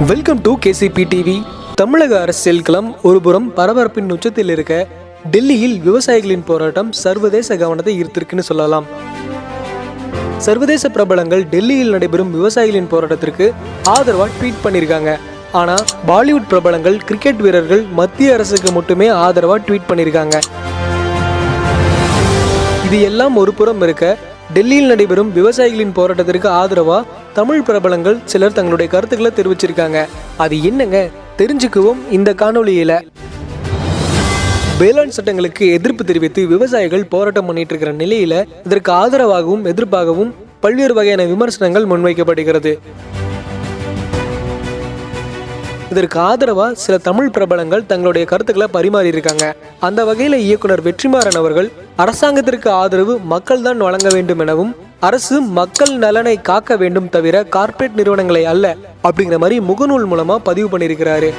Welcome to KCP TV தமிழக அரசியல் களம் ஒருபுறம் பரபரப்பின் உச்சத்தில் இருக்க டெல்லியில் விவசாயிகளின் போராட்டம் சர்வதேச கவனத்தை ஈர்த்திருக்குன்னு சொல்லலாம். சர்வதேச பிரபலங்கள் டெல்லியில் நடைபெறும் விவசாயிகளின் போராட்டத்திற்கு ஆதரவா ட்வீட் பண்ணியிருக்காங்க ஆனா பாலிவுட் பிரபலங்கள் கிரிக்கெட் வீரர்கள் மத்திய அரசுக்கு மட்டுமே ஆதரவா ட்வீட் பண்ணியிருக்காங்க இது எல்லாம் ஒரு புறம் இருக்க டெல்லியில் நடைபெறும் விவசாயிகளின் போராட்டத்திற்கு ஆதரவா தமிழ் பிரபலங்கள் சிலர் தங்களுடைய கருத்துக்களை தெரிவிச்சிருக்காங்க. அது என்னங்க? தெரிஞ்சுக்குவோம் இந்த காணொளியில. வேளாண் சட்டங்களுக்கு எதிர்ப்பு தெரிவித்து விவசாயிகள் போராட்டம் பண்ணிட்டு இருக்கிற நிலையில இதற்கு ஆதரவாகவும் எதிர்ப்பாகவும் பல்வேறு வகையான விமர்சனங்கள் முன்வைக்கப்படுகிறது. இதற்கு ஆதரவா சில தமிழ் பிரபலங்கள் தங்களுடைய கருத்துக்களை பரிமாறி இருக்காங்க அந்த வகையில இயக்குனர் வெற்றிமாறன் அவர்கள் அரசாங்கத்திற்கு ஆதரவு மக்கள் தான் வழங்க வேண்டும் எனவும் அரசு மக்கள் நலனை காக்க வேண்டும் தவிர கார்ப்பரேட் நிறுவனங்களை அல்ல அப்படிங்கிற மாதிரி முகநூல் மூலமா பதிவு பண்ணியிருக்கிறாரு.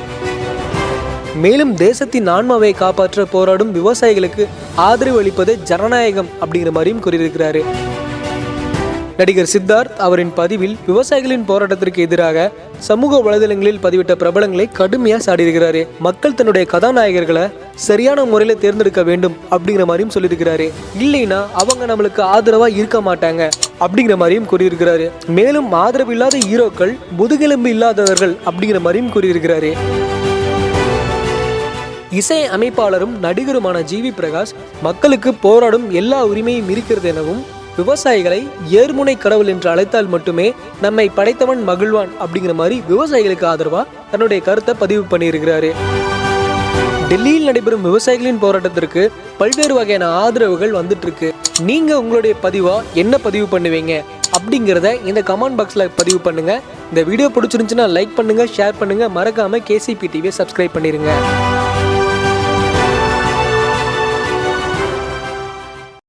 மேலும் தேசத்தின் ஆன்மாவை காப்பாற்ற போராடும் விவசாயிகளுக்கு ஆதரவு அளிப்பது ஜனநாயகம் அப்படிங்கிற மாதிரியும் கூறியிருக்கிறாரு. நடிகர் சித்தார்த் அவரின் பதிவில் விவசாயிகளின் போராட்டத்திற்கு எதிராக சமூக வலைதளங்களில் பதிவிட்ட பிரபலங்களை கடுமையா சாடியிருக்கிறாரு. மக்கள் தன்னுடைய கதாநாயகர்களை சரியான முறையில் தேர்ந்தெடுக்க வேண்டும் அப்படிங்கிற மாதிரியும் சொல்லியிருக்கிறாரு. இல்லைன்னா அவங்க நம்மளுக்கு ஆதரவா இருக்க மாட்டாங்க அப்படிங்கிற மாதிரியும் கூறியிருக்கிறாரு. மேலும் ஆதரவு இல்லாத ஹீரோக்கள் முதுகெலும்பு இல்லாதவர்கள் அப்படிங்கிற மாதிரியும் கூறியிருக்கிறாரு. இசை அமைப்பாளரும் நடிகருமான ஜிவி பிரகாஷ் மக்களுக்கு போராடும் எல்லா உரிமையும் இருக்கிறது எனவும் விவசாயிகளை ஏர்முனை கடவுள் என்று அழைத்தால் மட்டுமே நம்மை படைத்தவன் மகிழ்வான் அப்படிங்கிற மாதிரி விவசாயிகளுக்கு ஆதரவா தன்னுடைய கருத்தை பதிவு பண்ணியிருக்கிறாரு. டெல்லியில் நடைபெறும் விவசாயிகளின் போராட்டத்திற்கு பல்வேறு வகையான ஆதரவுகள் வந்துட்டு இருக்கு நீங்க உங்களுடைய பதிவா என்ன பதிவு பண்ணுவீங்க? அப்படிங்கிறத இந்த கமெண்ட் பாக்ஸ்ல பதிவு பண்ணுங்க. இந்த வீடியோ பிடிச்சிருந்துச்சுன்னா லைக் பண்ணுங்க ஷேர் பண்ணுங்க. மறக்காம கேசிபி டிவியை சப்ஸ்கிரைப் பண்ணிருங்க.